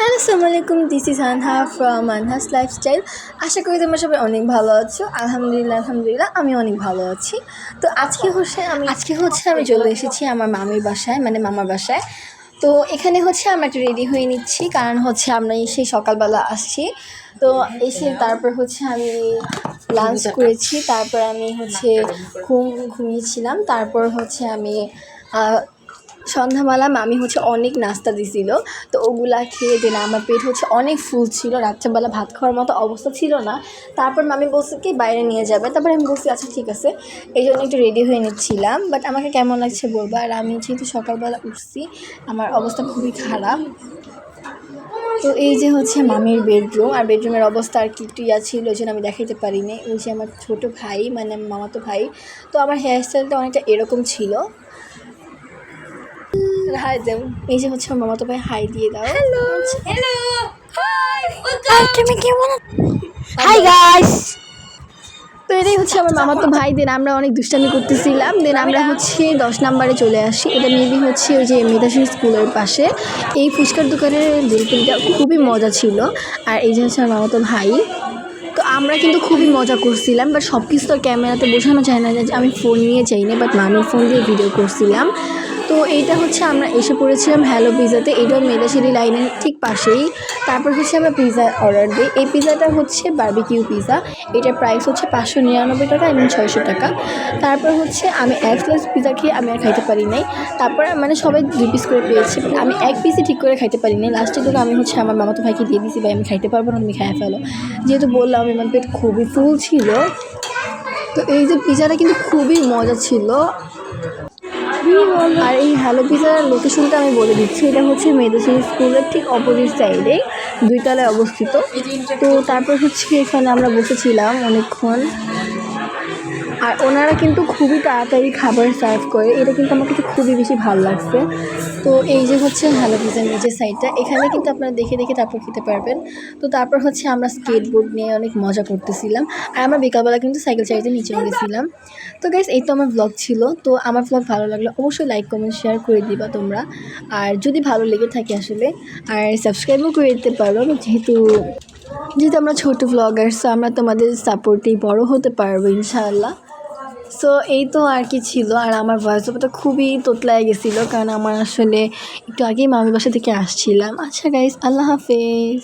Hello আসসালামু আলাইকুম this is Anha from Anha's lifestyle আশা করি তোমরা সবাই অনেক ভালো আছো। আলহামদুলিল্লাহ আলহামদুলিল্লাহ আমি অনেক ভালো আছি। তো আজকে হচ্ছে আমি আজকে হচ্ছে আমি চলে এসেছি আমার মামির বাসায় মানে মামার বাসায়। তো এখানে হচ্ছে আমরা একটু রেডি হয়ে নিচ্ছি, কারণ হচ্ছে আমরা সেই সকালবেলা আসছি। তো এসে তারপর হচ্ছে আমি লাঞ্চ করেছি, তারপর আমি হচ্ছে ঘুম ঘুমিয়েছিলাম। তারপর হচ্ছে আমি সন্ধ্যাবেলা মামি হচ্ছে অনেক নাস্তা দিছিল, তো ওগুলা খেয়ে দিন আমার পেট হচ্ছে অনেক ফুল ছিল, রাত্রেবেলা ভাত খাওয়ার মতো অবস্থা ছিল না। তারপর মামি বলছে কি, বাইরে নিয়ে যাবে। তারপর আমি বলছি আচ্ছা ঠিক আছে। এই জন্য একটু রেডি হয়ে নিচ্ছিলাম বাট আমাকে কেমন লাগছে বলব? আর আমি যেহেতু সকালবেলা উঠছি, আমার অবস্থা খুবই খারাপ। তো এই যে হচ্ছে মামির বেডরুম আর বেডরুমের অবস্থা আর কি একটু ইয়া ছিল ওই জন্য আমি দেখাইতে পারিনি। ওই যে আমার ছোটো ভাই মানে মামাতো ভাই, তো আমার হেয়ার স্টাইলটা অনেকটা এরকম ছিল। হাই দেও এই যে হচ্ছে আমার মামাতো ভাই হাই দিয়ে দাও। হ্যালো হ্যালো হাই আর তুমি কেমন হাই গাইস তো এটাই হচ্ছে আমার মামাতো ভাই দেন আমরা অনেক দুষ্টামি করতেছিলাম দেন আমরা হচ্ছে দশ নাম্বারে চলে আসি। এটা মেবি হচ্ছে ওই যে মেধাসী স্কুলের পাশে। এই ফুচকার দোকানের বেলপুরিটা খুবই মজা ছিল। আর এই যে হচ্ছে আমার মামাতো ভাই। তো আমরা কিন্তু খুবই মজা করছিলাম বাট সব কিছু তো ক্যামেরাতে বোঝানো যায় না যে আমি ফোন নিয়ে যাইনি বাট মামির ফোন দিয়ে ভিডিও করছিলাম। তো এইটা হচ্ছে আমরা এসে পড়েছিলাম হ্যালো পিজাতে এটাও মেদাশিরি লাইনের ঠিক পাশেই। তারপর হচ্ছে আমরা পিজা অর্ডার দিই। এই পিজাটা হচ্ছে বার্বিকিউ পিজা এটার প্রাইস হচ্ছে পাঁচশো নিরানব্বই টাকা এবং ছয়শো টাকা। তারপর হচ্ছে আমি এক প্লেস পিজা খেয়ে আমি আর খাইতে পারি নাই। তারপর মানে সবাই দুই পিস করে পেয়েছি। আমি এক পিসই ঠিক করে খাইতে পারি নাই। লাস্টের দিকে আমি হচ্ছে আমার মামাতো ভাইকে দিয়ে দিয়েছি ভাই, আমি খাইতে পারব না, তুমি খাই ফেলো। যেহেতু বললাম, আমার পেট খুবই ফুল ছিল। তো এই যে পিজাটা কিন্তু খুবই মজা ছিল। আর এই হ্যালো পিজার লোকেশনটা আমি বলে দিচ্ছি, এটা হচ্ছে মেদেশি স্কুলের ঠিক অপোজিট সাইডে দুই তলায় অবস্থিত। তো তারপর হচ্ছে এখানে আমরা বসেছিলাম অনেকক্ষণ। আর ওনারা কিন্তু খুবই তাড়াতাড়ি খাবার সার্ভ করে। এটা কিন্তু আমার কাছে খুবই বেশি ভালো লাগছে। তো এই যে হচ্ছে হ্যালো পিজার নিচের সাইডটা এখানে কিন্তু আপনারা দেখে দেখে তারপর খেতে পারবেন। তো তারপর হচ্ছে আমরা স্কেটবোর্ড নিয়ে অনেক মজা করতেছিলাম। আর আমরা বিকালবেলা কিন্তু সাইকেল চাইতে নিচে গেছিলাম তো গাইস এই তো আমার ব্লগ ছিল। তো আমার ব্লগ ভালো লাগলে অবশ্যই লাইক কমেন্ট শেয়ার করে দিবা তোমরা। আর যদি ভালো লেগে থাকে আসলে, আর সাবস্ক্রাইবও করে দিতে পারো। যেহেতু যেহেতু আমরা ছোটো ব্লগার সো আমরা তোমাদের সাপোর্টেই বড় হতে পারব, ইনশাআল্লাহ। সো এই তো আর কি ছিল। আর আমার ভয়েস ওভারটা খুবই তোতলায় গেছিল, কারণ আমার আসলে একটু আগেই মামির বাসা থেকে আসছিলাম। আচ্ছা গাইস আল্লাহ হাফেজ।